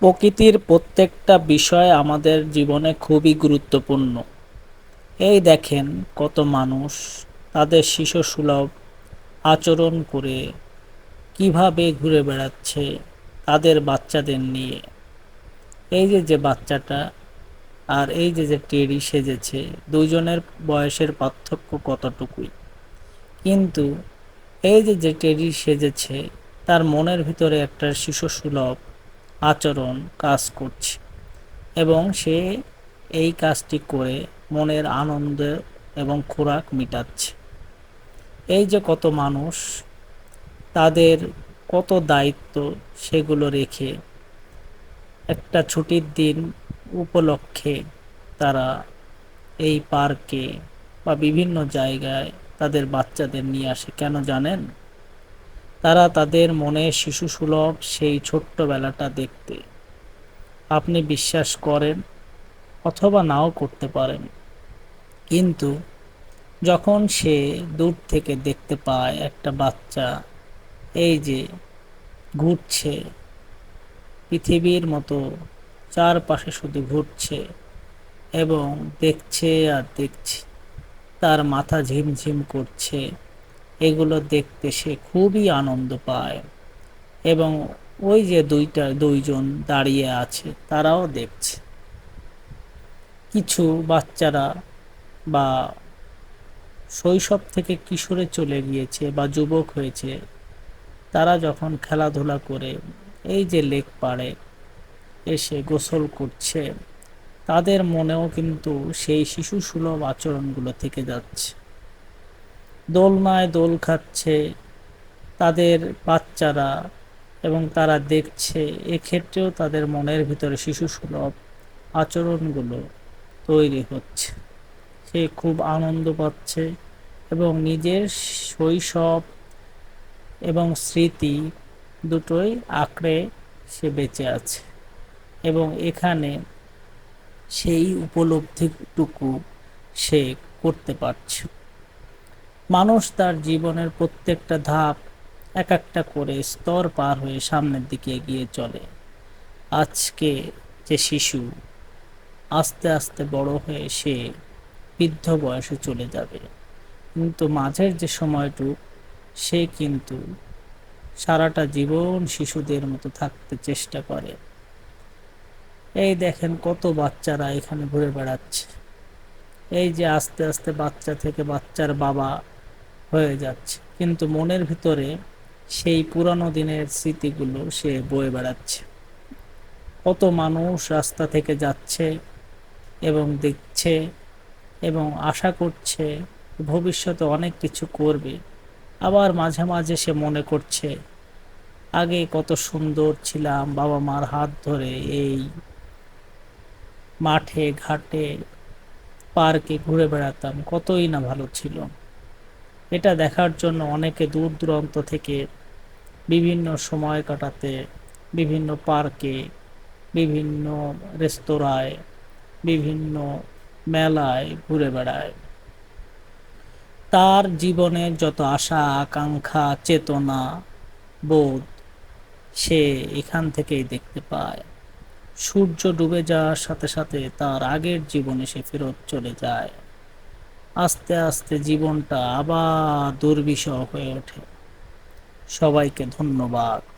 প্রকৃতির প্রত্যেকটা বিষয় আমাদের জীবনে খুবই গুরুত্বপূর্ণ। এই দেখেন কত মানুষ তাদের শিশুসুলভ আচরণ করে কীভাবে ঘুরে বেড়াচ্ছে তাদের বাচ্চাদের নিয়ে। এই যে যে বাচ্চাটা আর এই যে যে টেরি সেজেছে, দুজনের বয়সের পার্থক্য কতটুকুই? কিন্তু এই যে যে টেরি সেজেছে, তার মনের ভিতরে একটা শিশুসুলভ আচরণ কাজ করছে এবং সে এই কাজটি করে মনের আনন্দ এবং খোরাক মিটাচ্ছে। এই যে কত মানুষ, তাদের কত দায়িত্ব সেগুলো রেখে একটা ছুটির দিন উপলক্ষে তারা এই পার্কে বা বিভিন্ন জায়গায় তাদের বাচ্চাদের নিয়ে আসে, কেন জানেন? তারা তাদের মনে শিশু সুলভ সেই ছোট্টবেলাটা দেখতে। আপনি বিশ্বাস করেন অথবা নাও করতে পারেন। কিন্তু যখন সে দূর থেকে দেখতে পায় একটা বাচ্চা, এই যে ঘুরছে, পৃথিবীর মতো চারপাশে শুধু ঘুরছে এবং দেখছে আর দেখছে, তার মাথা ঝিমঝিম করছে এগুলো দেখতে সে খুবই আনন্দ পায়। এবং ওই যে দুইটা, দুইজন দাঁড়িয়ে আছে, তারাও দেখছে। কিছু বাচ্চারা বা শৈশব থেকে কিশোরে চলে গিয়েছে বা যুবক হয়েছে, তারা যখন খেলাধুলা করে, এই যে লেক পাড়ে এসে গোসল করছে, তাদের মনেও কিন্তু সেই শিশু সুলভ আচরণগুলো থেকে যাচ্ছে। দোলনায় দোল খাচ্ছে তাদের বাচ্চারা এবং তারা দেখছে, এক্ষেত্রেও তাদের মনের ভিতরে শিশু সুলভ আচরণগুলো তৈরি হচ্ছে। সে খুব আনন্দ পাচ্ছে এবং নিজের শৈশব এবং স্মৃতি দুটোই আঁকড়ে সে বেঁচে আছে এবং এখানে সেই উপলব্ধিটুকু সে করতে পারছে। মানুষ তার জীবনের প্রত্যেকটা ধাপ এক একটা করে স্তর পার হয়ে সামনের দিকে এগিয়ে চলে। আজকে যে শিশু আস্তে আস্তে বড় হয়ে সে বৃদ্ধ বয়সে চলে যাবে। কিন্তু মাঝের যে সময়টুক, সে কিন্তু সারাটা জীবন শিশুদের মতো থাকতে চেষ্টা করে। এই দেখেন কত বাচ্চারা এখানে ঘুরে বেড়াচ্ছে। এই যে আস্তে আস্তে বাচ্চা থেকে বাচ্চার বাবা হয়ে যাচ্ছে। কিন্তু মনের ভিতরে সেই পুরানো দিনের স্মৃতিগুলো সে বয়ে বেড়াচ্ছে। কত মানুষ রাস্তা থেকে যাচ্ছে এবং দেখছে এবং আশা করছে ভবিষ্যতে অনেক কিছু করবে। আবার মাঝে মাঝে সে মনে করছে, আগে কত সুন্দর ছিলাম, বাবা মার হাত ধরে এই মাঠে, ঘাটে, পার্কে ঘুরে বেড়াতাম, কতই না ভালো ছিল। এটা দেখার জন্য অনেকে দূর দূরান্ত থেকে বিভিন্ন সময় কাটাতে, বিভিন্ন পার্কে, বিভিন্ন রেস্তোরাঁয়, বিভিন্ন মেলায় ঘুরে বেড়ায়। তার জীবনের যত আশা, আকাঙ্ক্ষা, চেতনা, বোধ, সে এখান থেকেই দেখতে পায়। সূর্য ডুবে যাওয়ার সাথে সাথে তার আগের জীবনে সে ফেরত চলে যায়। আস্তে আস্তে জীবনটা আবার দুর্বিষহ হয়ে ওঠে। সবাইকে ধন্যবাদ।